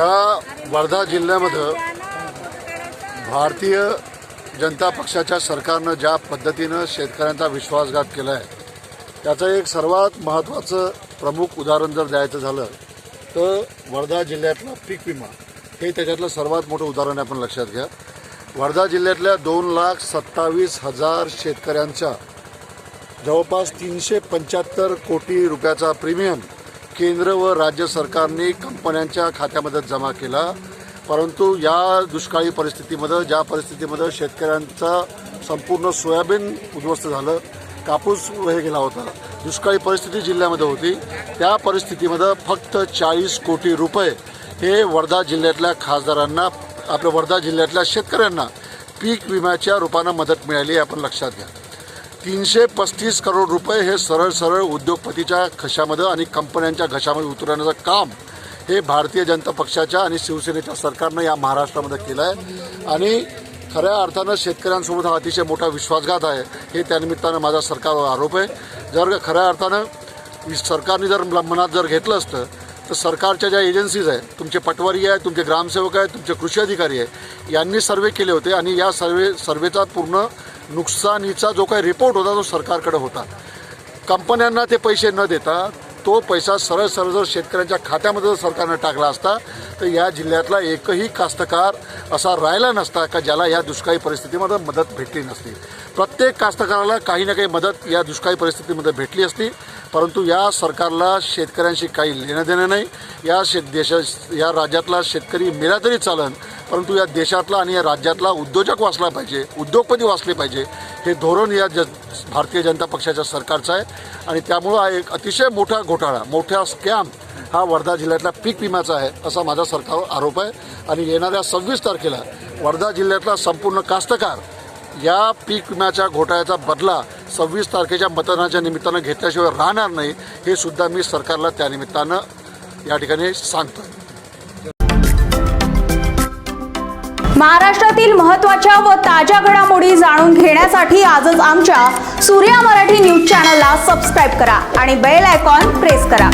या वर्धा जिल्ह्यामध्ये भारतीय जनता पक्षाच्या सरकारनं ज्या पद्धतीनं शेतकऱ्यांचा विश्वासघात केला आहे त्याचं एक सर्वात महत्त्वाचं प्रमुख उदाहरण जर द्यायचं झालं तर वर्धा जिल्ह्यातला पीक विमा हे त्याच्यातलं सर्वात मोठं उदाहरण आहे आपण लक्षात घ्या. वर्धा जिल्ह्यातल्या दोन लाख सत्तावीस हजार शेतकऱ्यांच्या जवळपास तीनशे पंच्याहत्तर कोटी रुपयाचा प्रीमियम केंद्र व राज्य सरकारने कंपन्यांच्या खात्यामध्ये जमा केला. परंतु या दुष्काळी परिस्थितीमध्ये ज्या परिस्थितीमध्ये शेतकऱ्यांचा संपूर्ण सोयाबीन उद्ध्वस्त झालं कापूस हे गेला होता. दुष्काळी परिस्थिती जिल्ह्यामध्ये होती. त्या परिस्थितीमध्ये फक्त चाळीस कोटी रुपये हे वर्धा जिल्ह्यातल्या खासदारांना आपल्या वर्धा जिल्ह्यातल्या शेतकऱ्यांना पीक विम्याच्या रूपानं मदत मिळाली आपण लक्षात घ्या. तीनशे पस्तीस करोड रुपये हे सरळ सरळ उद्योगपतीच्या घशामध्ये आणि कंपन्यांच्या घशामध्ये उतरवण्याचं काम हे भारतीय जनता पक्षाच्या आणि शिवसेनेच्या सरकारनं या महाराष्ट्रामध्ये केलं आहे. आणि खऱ्या अर्थानं शेतकऱ्यांसोबत हा अतिशय मोठा विश्वासघात आहे. हे त्यानिमित्तानं माझा सरकारवर आरोप आहे. जर खऱ्या अर्थानं सरकारने जर मनात जर घेतलं असतं तर सरकारच्या ज्या एजन्सीज आहेत तुमचे पटवारी आहे तुमचे ग्रामसेवक आहेत तुमचे कृषी अधिकारी आहे यांनी सर्वे केले होते आणि या सर्वे सर्वेचा पूर्ण नुकसानीचा जो काही रिपोर्ट होता तो सरकारकडे होता. कंपन्यांना ते पैसे न देता तो पैसा सरळ सरळ जर शेतकऱ्यांच्या खात्यामध्ये जर सरकारनं टाकला असता तर या जिल्ह्यातला एकही कास्तकार असा राहिला नसता का ज्याला या दुष्काळी परिस्थितीमध्ये मदत भेटली नसती. प्रत्येक कास्तकाराला काही ना काही मदत या दुष्काळी परिस्थितीमध्ये भेटली असती. परंतु या सरकारला शेतकऱ्यांशी काही लेणं देणं नाही. या शेत देशा या राज्यातला शेतकरी मेला तरी चालन परंतु या देशातला आणि या राज्यातला उद्योजक वाचला पाहिजे उद्योगपती वाचले पाहिजे हे धोरण या ज भारतीय जनता पक्षाच्या सरकारचं आहे. आणि त्यामुळं हा एक अतिशय मोठा घोटाळा मोठा स्कॅम हा वर्धा जिल्ह्यातला पीक विम्याचा आहे असा माझा सरकारवर आरोप आहे. आणि येणाऱ्या सव्वीस तारखेला वर्धा जिल्ह्यातला संपूर्ण कास्तकार या पीक विम्याच्या घोटाळ्याचा बदला सव्वीस तारखेच्या मतदानाच्या निमित्तानं घेतल्याशिवाय राहणार नाही हे सुद्धा मी सरकारला त्यानिमित्तानं या ठिकाणी सांगतो महाराष्ट्रातील महत्त्वाच्या व ताज्या घडामोडी जाणून घेण्यासाठी आजच आमच्या सूर्या मराठी न्यूज चॅनलला सबस्क्राईब करा आणि बेल आयकॉन प्रेस करा.